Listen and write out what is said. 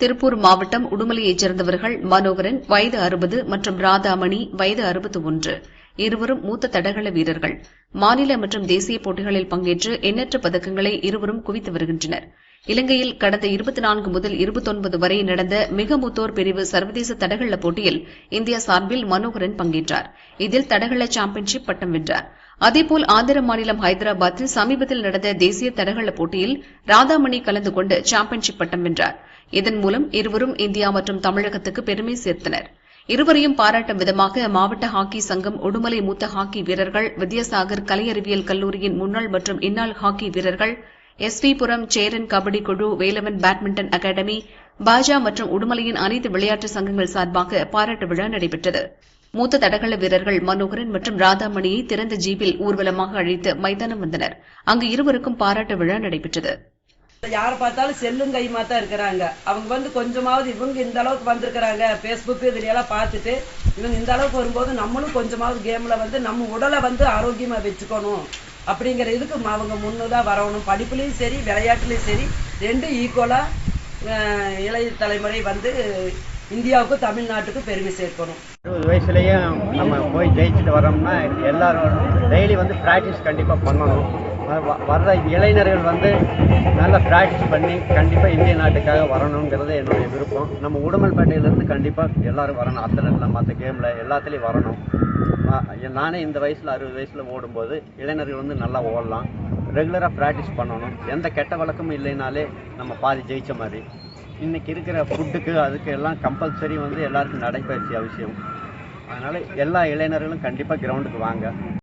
திருப்பூர் மாவட்டம் உடுமலையைச் சேர்ந்தவர்கள் மனோகரன் வயது அறுபது மற்றும் ராதாமணி வயது அறுபத்து ஒன்று. இருவரும் மூத்த தடகள வீரர்கள். மாநில மற்றும் தேசிய போட்டிகளில் பங்கேற்று எண்ணற்ற பதக்கங்களை இருவரும் குவித்து வருகின்றனர். இலங்கையில் கடந்த இருபத்தி நான்கு முதல் இருபத்தொன்பது வரை நடந்த மிக மூத்தோர் பிரிவு சர்வதேச தடகள போட்டியில் இந்தியா சார்பில் மனோகரன் பங்கேற்றார். இதில் தடகள சாம்பியன்ஷிப் பட்டம் வென்றார். அதேபோல் ஆந்திர மாநிலம் ஹைதராபாத்தில் சமீபத்தில் நடந்த தேசிய தடகள போட்டியில் ராதாமணி கலந்து கொண்டு சாம்பியன்ஷிப் பட்டம் வென்றார். இதன் மூலம் இருவரும் இந்தியா மற்றும் தமிழகத்துக்கு பெருமை சேர்த்தனர். இருவரையும் பாராட்டும் விதமாக மாவட்ட ஹாக்கி சங்கம் உடுமலை மூத்த ஹாக்கி வீரர்கள் வித்யாசாகர் கலை அறிவியல் கல்லூரியின் முன்னாள் மற்றும் இன்னாள் ஹாக்கி வீரர்கள் எஸ் வி புரம் சேரன் கபடி குழு வேலவன் பேட்மிண்டன் அகாடமி பாஜா மற்றும் உடுமலையின் அனைத்து விளையாட்டு சங்கங்கள் சார்பாக பாராட்டு விழா நடைபெற்றது. மூத்த தடகள வீரர்கள் மனோகரன் மற்றும் ராதாமணியை திறந்த ஜீப்பில் ஊர்வலமாக அழைத்து மைதானம் வந்தனர். அங்கு இருவருக்கும் பாராட்டு விழா நடைபெற்றது. யாரை பார்த்தாலும் செல்லும் கைமா தான் இருக்கிறாங்க. அவங்க வந்து கொஞ்சமாவது இவங்க இந்த அளவுக்கு வந்திருக்கிறாங்க. ஃபேஸ்புக் இதுலையெல்லாம் பார்த்துட்டு இவங்க இந்த அளவுக்கு வரும்போது நம்மளும் கொஞ்சமாவது கேமில் வந்து நம்ம உடலை வந்து ஆரோக்கியமாக வச்சுக்கணும். அப்படிங்கிற இதுக்கு அவங்க முன்னுதா வரணும். படிப்புலையும் சரி விளையாட்டுலையும் சரி ரெண்டும் ஈக்குவலாக இளைய தலைமுறை வந்து இந்தியாவுக்கும் தமிழ்நாட்டுக்கும் பெருமை சேர்க்கணும். இருபது வயசுலயும் நம்ம போய் ஜெயிச்சுட்டு வரோம்னா எல்லாரும் டெய்லி வந்து ப்ராக்டிஸ் கண்டிப்பாக பண்ணணும். வர்ற இளைஞர்கள் வந்து நல்லா ப்ராக்டிஸ் பண்ணி கண்டிப்பாக இந்திய நாட்டுக்காக வரணுங்கிறது என்னுடைய விருப்பம். நம்ம உடுமல்பேட்டையிலேருந்து கண்டிப்பாக எல்லாரும் வரணும். அத்தனை மற்ற கேமில் எல்லாத்துலேயும் வரணும். நானே இந்த வயசில் அறுபது வயசில் ஓடும்போது இளைஞர்கள் வந்து நல்லா ஓடலாம். ரெகுலராக ப்ராக்டிஸ் பண்ணணும். எந்த கெட்ட வழக்கமும் இல்லைனாலே நம்ம பாதி ஜெயித்த மாதிரி. இன்னைக்கு இருக்கிற ஃபுட்டுக்கு அதுக்கு எல்லாம் கம்பல்சரி வந்து எல்லாருக்கும் நடைப்பயிற்சி அவசியம் அதனால் எல்லா இளைஞர்களும் கண்டிப்பாக கிரவுண்டுக்கு வாங்க.